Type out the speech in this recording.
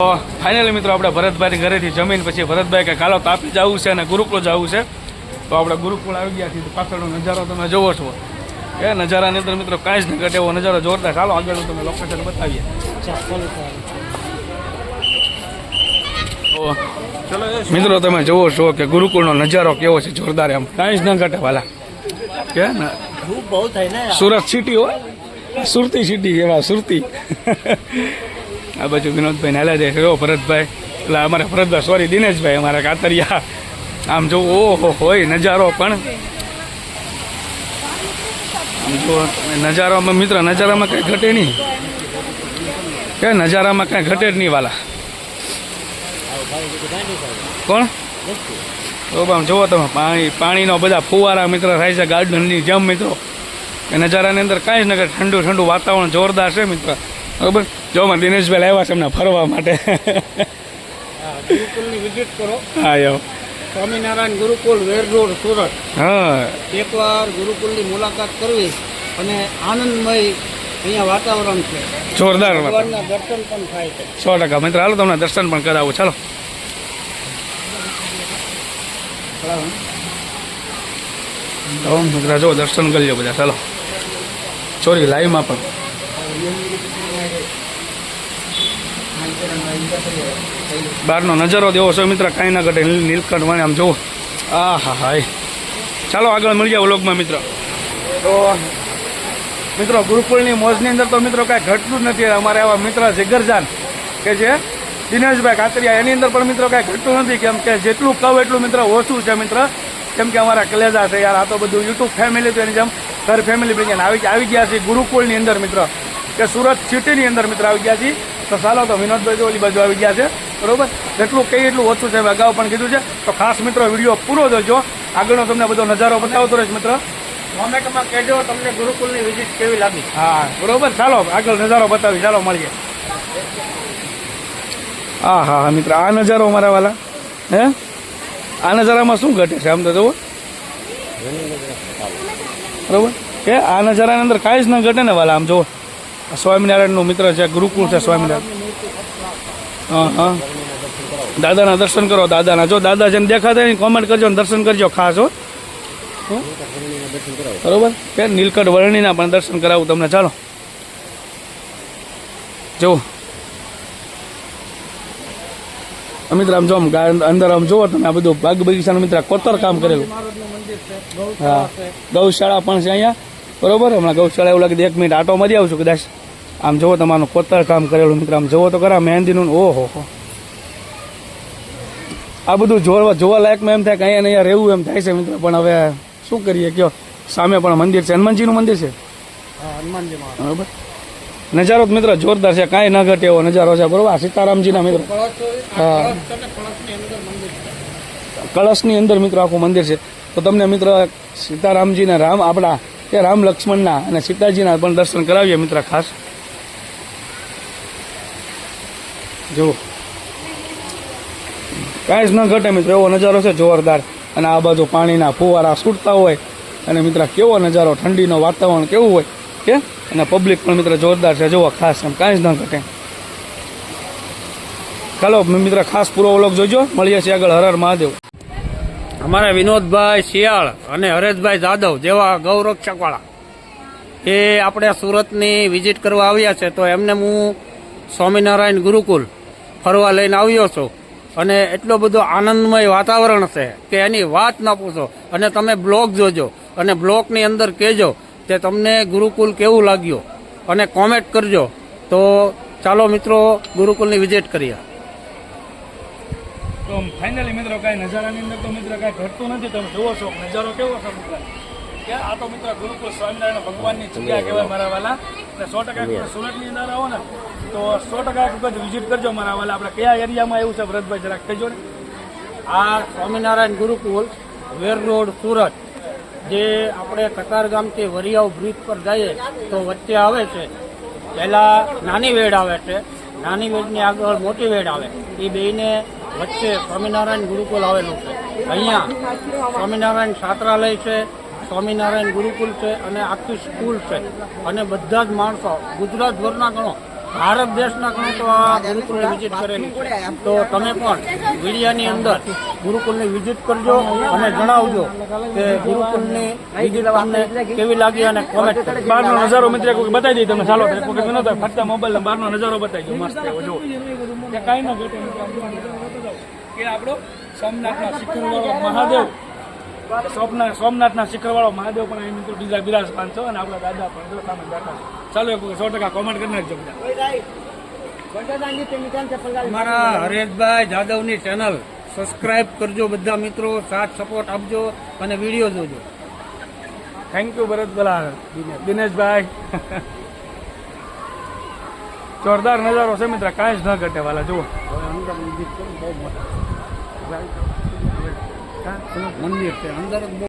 Finally મિત્રો આપણે ભરતભાઈ ઘરેથી જમીન પછી ભરતભાઈ કે કાલો તાપી જવું છે અને ગુરુકુળ જવું છે. તો આપણે ગુરુકુળ આવી ગયા છીએ પાછળનો નજારો તમે જોવો છો. એ નજારાની અંદર મિત્રો કાંઈ જ ન ઘટે એવો નજારો જોરદાર. ચાલો આગળ તમે લોકેશન બતાવીએ. મિત્રો તમે જોવો છો કે ગુરુકુળનો નજારો કેવો છે જોરદાર એમ. કાંઈ જ ન ઘટે વાલા. કે સુરત સિટી હોય? સુરતી સિટી એવા સુરતી. આ બાજુ વિનોદભાઈ નાલા જાય છે. ભરતભાઈ. એટલે અમારે ભરતભાઈ સોરી દિનેશભાઈ, અમારા કાતરિયા. આમ જો, ઓહો, હોય નજારો પણ. નજારામાં મિત્ર, નજારામાં કાંઈ ઘટે નહીં. કે નજારામાં કાંઈ ઘટે જ નહીં વાલા. કોણ? તો જુઓ તમે, પાણી, પાણીનો બધા ફુવારા મિત્ર થાય છે, ગાર્ડનની જેમ મિત્રો. એ નજારાની અંદર કાંઈ જ ન ઠંડુ ઠંડુ વાતાવરણ જોરદાર છે મિત્ર. બરાબર? જો મને દિનેશભાઈ લાવ્યા છે એમને ફરવા માટે. ગુરુકુલની વિઝિટ કરો. હા યો સ્વામિનારાયણ ગુરુકુલ વેર રોડ સુરત. હા. એકવાર ગુરુકુલની મુલાકાત કરવી અને આનંદમય અહીંયા વાતાવરણ છે. જોરદાર. ભગવાનના દર્શન પણ થાય છે. સો ટકા. મિત્ર હાલો તમને દર્શન પણ કરાવું. ચાલો. મિત્ર. જો દર્શન કરી લો બધા. ચાલો. સોરી લાઈવમાં પણ. બહારનો નજારો દેવો છો મિત્ર, કાંઈ ના ઘટે. નીલ- નીલકંઠ વાણી, આમ જુઓ. આ હા હા ચાલો આગળ મળી જાવ વ્લોગમાં, મિત્ર. તો, મિત્રો, ગુરુકુળની મોજની અંદર તો, મિત્રો, કાંઈ ઘટતું જ નથી. અમારે આવા મિત્ર જિગરજાન કે જે દિનેશભાઈ કાતરિયા એની અંદર પણ, મિત્રો, કાંઈ ઘટતું નથી. કેમ કે જેટલું કહું એટલું, મિત્ર, ઓછું છે, મિત્ર. કેમ કે અમારા કલેજા છે યાર, આ તો બધું યુટ્યુબ ફેમિલી તો એની જેમ ઘર ફેમિલી બની આવી આવી ગયા છે ગુરુકુળની અંદર, મિત્ર. કે સુરત સિટીની અંદર, મિત્ર, આવી ગયા છીએ. તો ચાલો તો વિનોદભાઈ ઓલી બાજુ આવી ગયા છે. બરોબર? જેટલું કહીએ એટલું ઓછું છે. અગાઉ પણ કીધું છે. તો ખાસ મિત્રો વીડિયો પૂરો જોજો. આગળનો તમને બધો નજારો બતાવતો રહીશ મિત્ર. કોમેન્ટમાં કહેજો તમને ગુરુકુલની વિઝિટ કેવી લાગી? હા બરોબર? ચાલો આગળ નજારો બતાવી. ચાલો મળીએ. હા હા હા મિત્ર આ નજારો અમારા વાલા. હે? આ નજારામાં શું ઘટે છે? આમ તો જુઓ. બરોબર? કે આ નજારાની અંદર કાંઈ જ ન ઘટે ને વાલા આમ જુઓ. આ સ્વામિનારાયણનું મિત્ર છે, ગુરુકુળ છે સ્વામિનારાયણ. હા હા. દાદાના દર્શન કરો, દાદાના. જો દાદા જેમ દેખાતા હોય કોમેન્ટ કરજો અને દર્શન કરજો ખાસ, હો? બરોબર? કે નીલકંઠ વર્ણિના પણ દર્શન કરાવું તમને. ચાલો. જુઓ. અમિતરામ જો અંદર આમ જુઓ તમે આ બધું. બાગ બગીચાનું મિત્ર કોતર કામ કરેલું હા. ગૌશાળા પણ છે અહીંયા. બરોબર? હમણાં ગૌશાળા એવું લાગે એક મિનિટ આટો મારી આવશું કદાચ. આમ જુઓ તમારું કોતર કામ કરેલું મિત્ર આમ જુઓ તો ખરા મહેંદીનું ઓહો હો. આ બધું જોવા જોવા લાયકમાં એમ થાય કે અહીંયા અહીંયા રહેવું એમ થાય છે મિત્ર પણ હવે શું કરીએ? કયો? સામે પણ મંદિર છે. હનુમાનજીનું મંદિર છે? હનુમાનજી બરોબર? નજારો મિત્ર જોરદાર છે કાંઈ ન ઘટે એવો નજારો છે બરોબર? સીતારામજીના મિત્ર. હા. ને કળશની અંદર મંદિર કળશની અંદર મિત્રો આખું મંદિર છે. તો તમને મિત્ર સીતારામજીના રામ આપણા કે રામ લક્ષ્મણના અને સીતાજીના પણ દર્શન કરાવીએ મિત્ર ખાસ. જુઓ. કાંઈ જ ન ઘટે મિત્ર, એવો નજારો છે જોરદાર. અને આ બાજુ પાણીના ફુવારા છૂટતા હોય અને મિત્ર કેવો નજારો, ઠંડીનો વાતાવરણ કેવું હોય કે અને પબ્લિક પણ મિત્ર જોરદાર છે, જુઓ ખાસ એમ, કાંઈ જ ન ઘટે. ચાલો મિત્ર ખાસ પૂરો ઓલોક જોજો. મળીએ છીએ આગળ. હર હર મહાદેવ. અમારા વિનોદભાઈ શિયાળ અને હરેશભાઈ જાદવ જેવા ગૌરક્ષકવાળા. એ આપણે સુરતની વિઝિટ કરવા આવ્યા છે, તો એમને હું સ્વામિનારાયણ ગુરુકુલ ફરવા લઈને આવ્યો છું. અને એટલો બધો આનંદમય વાતાવરણ છે કે એની વાત ન પૂછો. અને તમે બ્લોગ જોજો અને બ્લોગની અંદર કહેજો કે તમને ગુરુકુલ કેવું લાગ્યું. અને કોમેન્ટ કરજો. તો ચાલો મિત્રો, ગુરુકુલની વિઝિટ કરીએ. તો ફાઇનલી મિત્રો કાંઈ નજારાની અંદર તો મિત્ર કાંઈ ઘટતું નથી. તમે જુઓ છો નજારો કેવો છે મિત્ર? કે આ તો મિત્ર ગુરુકુળ સ્વામિનારાયણ ભગવાનની જગ્યા કહેવાય મારા વાલા. અને સો ટકા સુરતની અંદર આવો ને તો સો ટકા એક વખત વિઝિટ કરજો મારા વાલા. આપણે કયા એરિયામાં એવું છે ભરતભાઈ જરાક કહેજો ને. આ સ્વામિનારાયણ ગુરુકુલ વેર રોડ સુરત જે આપણે કતારગામથી વરિયાવ બ્રિજ પર જઈએ તો વચ્ચે આવે છે. પહેલાં નાની વેડ આવે છે. નાની વેડની આગળ મોટી વેડ આવે. એ બેયને વચ્ચે સ્વામિનારાયણ ગુરુકુલ આવેલું છે. અહીંયા સ્વામિનારાયણ છાત્રાલય છે, સ્વામિનારાયણ ગુરુકુલ છે અને આખી સ્કૂલ છે. અને બધા જ માણસો ગુજરાતભરના ગણો, ભારત દેશના ઘણો તો આ ગુરુકુલની વિઝિટ કરેલી છે. તો તમે પણ મીડિયાની અંદર ગુરુકુલની વિઝિટ કરજો અને જણાવજો કે ગુરુકુલની વિઝિટ તમને કેવી લાગી અને કોમેન્ટ કરજો. બહારનો નજારો મિત્ર બતાવી દઈએ તમે. ચાલો એક વખત વિનોદ ફરતા મોબાઈલ બહારનો નજારો બતાવી દો. મસ્ત જો કાંઈ ન કે આપણો સોમનાથના શિખરવાળો મહાદેવ. સોમનાથ સોમનાથના શિખરવાળો મહાદેવ પણ અહીં મિત્રો બીજા બિરાજમાન છો અને આપણા દાદા પણ જો સામે બેઠા છે. ચાલો એક સો ટકા કોમેન્ટ કરી નાખજો બધા. અમારા હરેશભાઈ જાદવની ચેનલ સબસ્ક્રાઇબ કરજો બધા મિત્રો સાથ સપોર્ટ આપજો અને વીડિયો જોજો. થેન્ક યુ ભરત ભલા દિનેશભાઈ. જોરદાર નજારો છે મિત્ર કાંઈ જ ન ઘટે વાલા જુઓ. મંદિર છે. અંદર